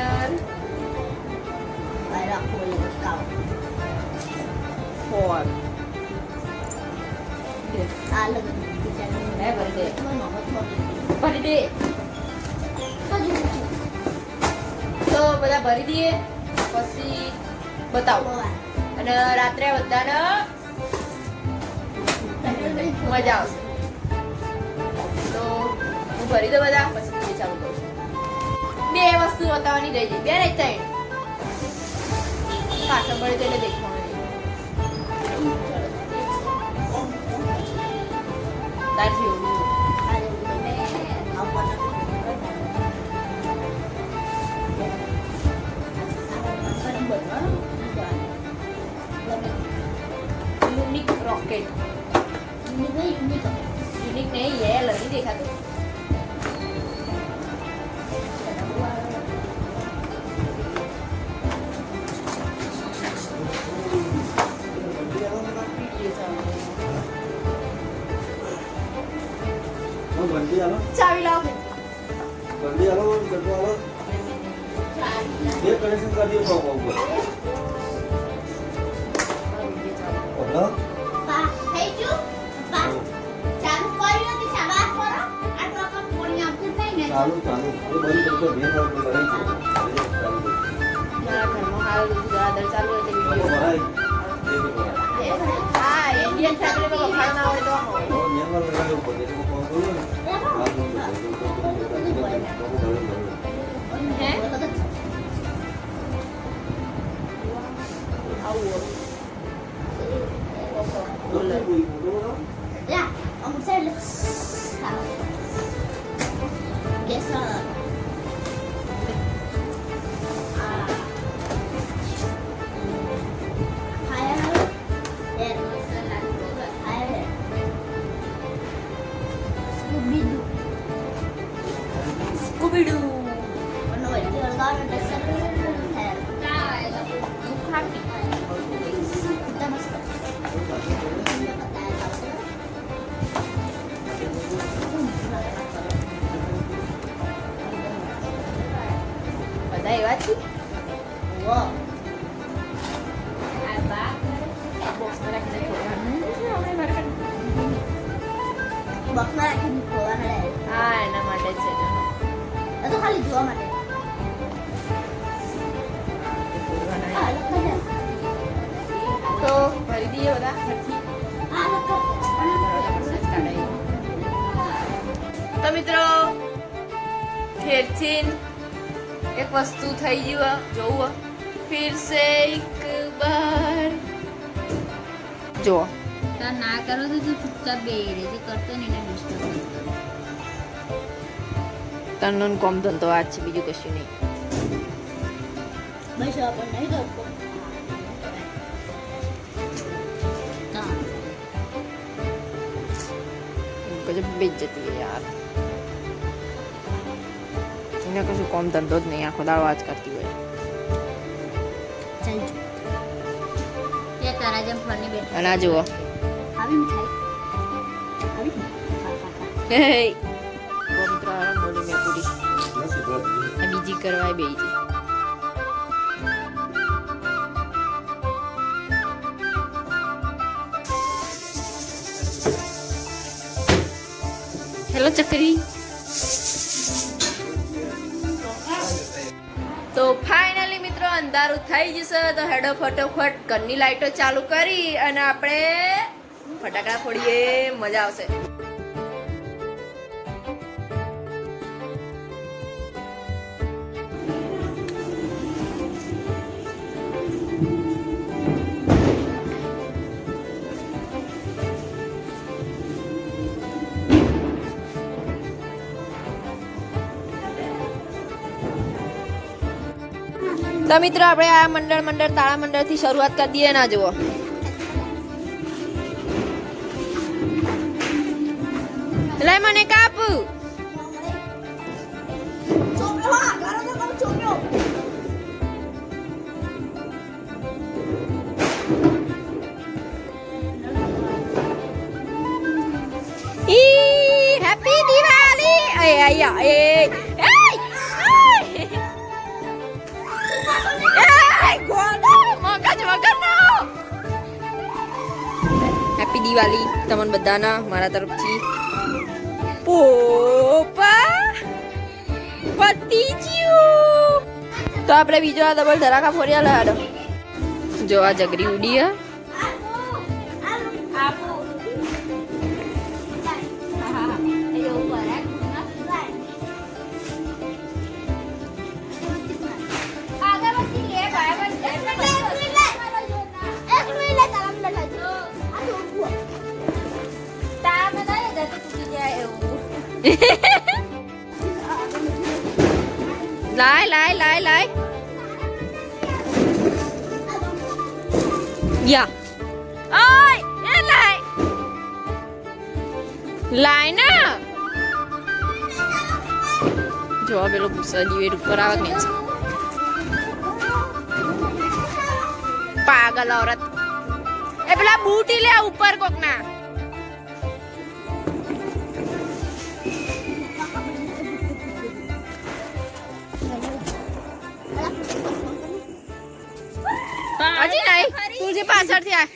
Final Phải là cô là một cầu four pwede. ભરી દે તો બધા ભરી દઈએ પછી બતાવો અને રાત્રે બધાને મજા આવશે તો હું ભરી દઉં બધા પછી બે વસ્તુ બતાવવાની રહી ગઈ. બે નહીં ત્રણ. પાછળ પડે તો એટલે દેખવાનું. યુનિક રોકેટ યુનિક નહીં યુનિક નહીં એ નથી દેખાતું. બે કનેક્શન કરી. દો પાવ ઉપર ઓલા Pak, heju Pak ચાલુ કર્યું તો શાબાશ કરો આ તો આપણે પોણી આપતું થઈ ને ચાલુ ચાલુ એ બધી તો ભેન વાર લડાઈ છે ચાલુ મારા ઘરમાં હાલ બહાર કાઢ. Boxnya lagi di bawah ada. હા એના માટે છે ને. ખાલી જોવા. Ah, dah. તો ભરી દઈએ બધા. Ah. તો મિત્રો ફેરથી એક વસ્તુ થઈ ગયું જોવું ફિર સે એક બાર જો ના કરો તો તું ચૂપચાપ બે રહે જે કરતો ને એને ડિસ્ટર્બ નહીં તનનો કોમ ધંધો આ છે બીજું કશું નહીં. ગજબ બેઇજ્જતી યાર. એને કશું કોમ ધંધો જ નહીં આખો દાડો આજ કરતી હોય. અને આ જુઓ. હેલો ચકરી. તો ફાઇનલી મિત્રો અંધારું થઈ જશે, તો હેડો ફટોફટ ઘરની લાઇટો ચાલુ કરી અને આપણે ફટાકડા ફોડીએ. મજા આવશે. તો મિત્રો આપણે આ મંડળ મંડળ તાળા મંડળથી શરૂઆત કરી દઈએ ના જુઓ. લે મને કાપ. Coba lah, kalau kau kamu Diwali તમને બધાના મારા તરફથી. પોપા પતી તો આપણે બીજો આ ડબલ ધરાકા ફોર્યા લાડો. જો આ જગરી ઉડી lại lại lại lại. Dạ. Ơi lên lại lại nè. Coba belo bisa dihidup perawat nih pagal orat eh bela booty leh upar kok nah હજી નહીં. જે પાછળથી આ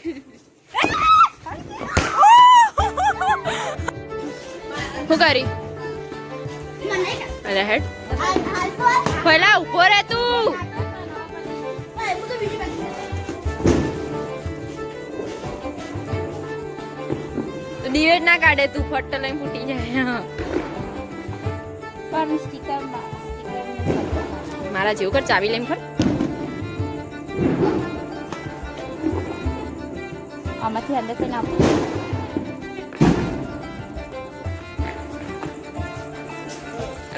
શું કરી? અરે હેડ. પહેલા ઊભો રહે તું. દિવેટ ના કાઢે તું ફટ લઈને ફૂટી જાય. પણ મારા જેવું કર ચાવી લઈને ફર. આમાંથી અંદર થઈને આપું.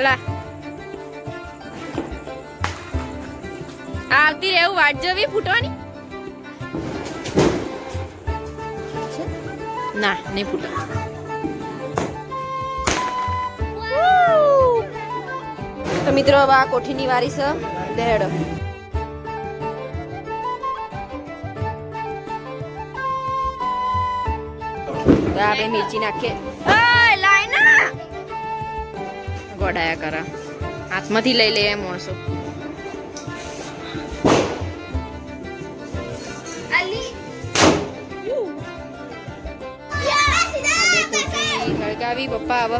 લા. આવતી રહેવું વાટ જોવી ફૂટવાની? ના નહીં ફૂટે. તો મિત્રો આ કોઠીની વારી છે દેડો તો આપણે મિર્ચી નાખીએ. ગોડાયા કરા. હાથમાંથી લઈ લે એમ માણસો ગળગાવી પપ્પા હવે.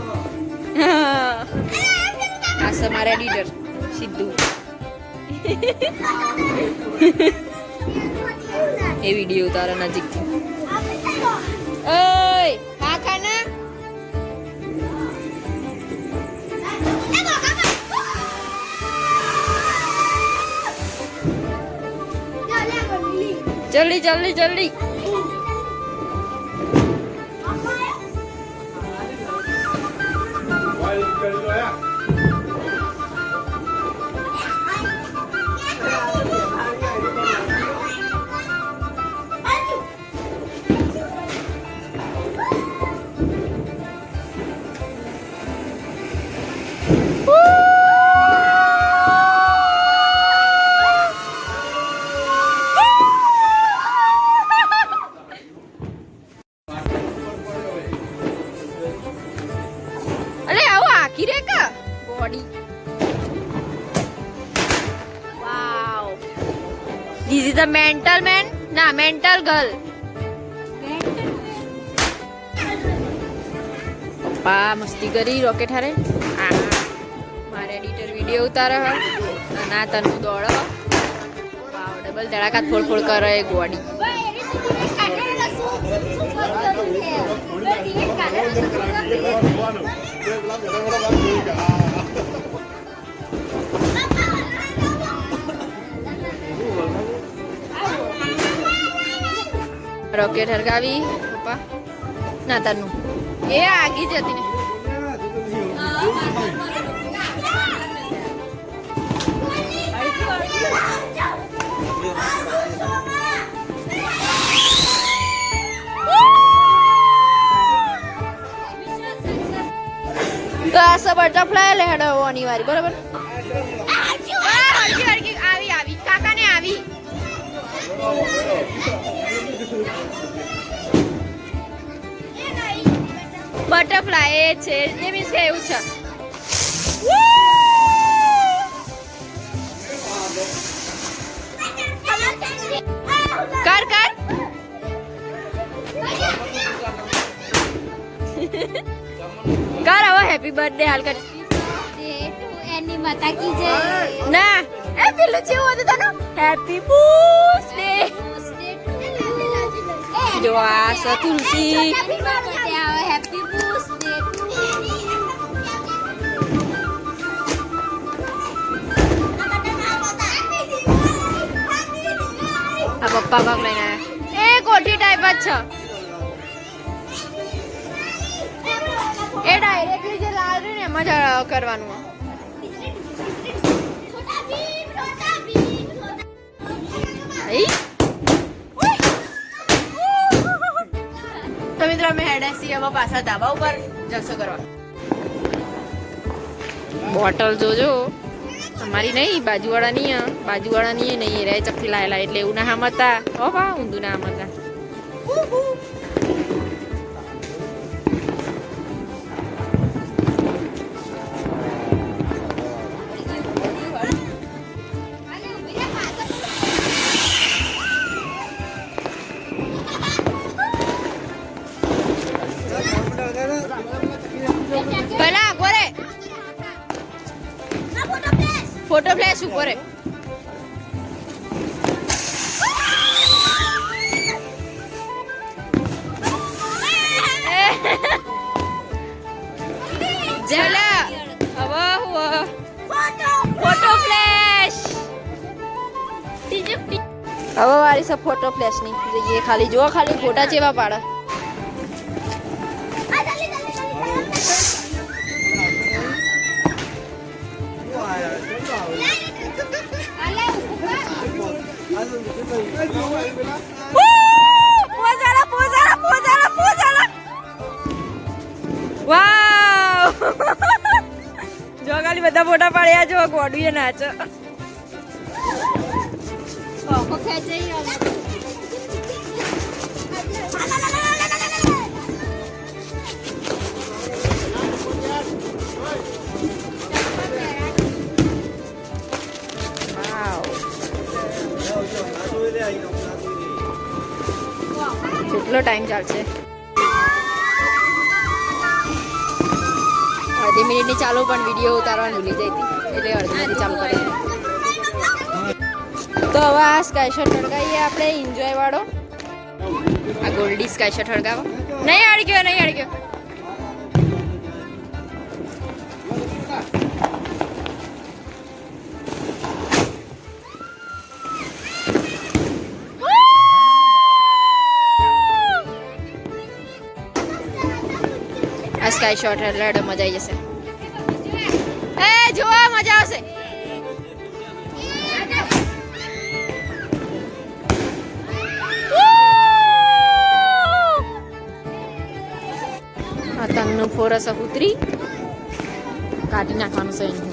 આ સમારે ડીડર સીધું સિદ્ધુ. એ વીડિયો તારા નજીકથી. Jali, jali. ગર્લ પા, મસ્તી કરી રોકેટ હારે? મારે એડિટર વીડિયો ઉતારે હ. અને આ તનુ દોડો. વાવ ડબલ ધડાકા ફોડ ફોડ કરે ગોડી રોકેટ હરગાવી પપ્પા. ના તનુ એ આગી જતી ને. તો આ સ બટરફ્લાય લે વારી અનિવાર્ય બરાબર? આવી આવી. કાકાને આવી. બટરફ્લાય એ છે એ મીન્સ કે એવું છે. કર કર. હવે હેપી બર્થડે હાલ કર. એની માતા કી જય ના એ પેલું જેવું હતું તને? હેપી બર્થડે જો આ છે તુલસી Happy birthday. આવે હેપી બર્થડે આ પપ્પા ભાગ લઈને એ કોઠી ટાઈપ જ છે. એ ડાયરેક્ટલી જે લાલ રહ્યું ને મજા કરવાનું આ. આઈ? અમે હેડે છીએ હવે પાછા ધાબા ઉપર જલસો કરવા. બોટલ જોજો. અમારી નહીં બાજુવાળાની આ. બાજુવાળાની નહીં રે ચપ્પી લાયેલા એટલે એવું ના હામતા. ઓ બા ઊંધું ના હામતા. હવે હું ફોટો ફ્લેશ હવે. વારી છે ફોટો ફ્લેશની. જઈએ, ખાલી જો ખાલી ફોટા ચેવા પાડે. પોઝાલા પોઝાલા પોઝાલા પોઝાલા વાવ જો ખાલી બધા ફોટા પાડ્યા જો ગોડુએ નાચો. આખો કેટલો ટાઈમ ચાલશે? અડધી મિનિટની ચાલુ પણ વીડિયો ઉતારવાનું ભૂલી જઈ હતી. એટલે અડધી મિનિટ ચાલુ કરી તો હવે આ સ્કાય શોટ હળગાવીએ આપણે એન્જોય વાળો. આ ગોલ્ડી સ્કાય શોટ હળગાવો. નહીં અડગ્યો નહીં અડગ્યો સ્કાય શોટ એટલે મજા આવી જશે. એ, જોવા મજા આવશે. આ તમને ફોરસ ઉતરી. કાઢી નાખવાનું છે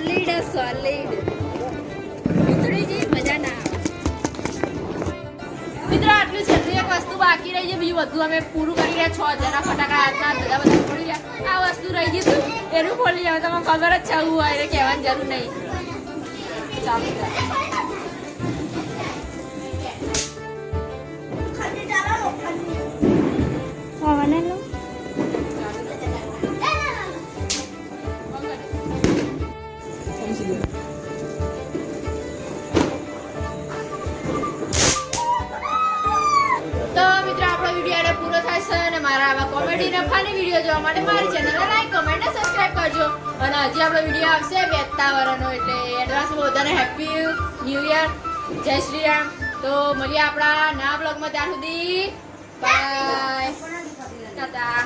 સોલિડ સોલિડ જઈ મજા ના મિત્રો, આટલું છેલ્લી એક વસ્તુ બાકી રહી છે, બીજું બધું અમે પૂરું કરી રહ્યા છ હજારના ફટાકા હાથના, બધા બધા ખોલી રહ્યા. આ વસ્તુ રહી ગઈ એનું ખોલી, હવે તમને ખબર જ છે, આવું હોય એટલે કહેવાની જરૂર નહીં. ચાલુ. કોમેડી નફાની વીડિયો જોવા માટે મારી ચેનલને લાઈક કમેન્ટ અને સબસ્ક્રાઇબ કરજો. અને હજી આપણો વીડિયો આવશે બેતા વરનો એટલે એડવાન્સ બધાને હેપી ન્યૂ યર જય શ્રી રામ. તો મળીએ આપણા નવા બ્લોગમાં ત્યાં સુધી બાય ટાટા.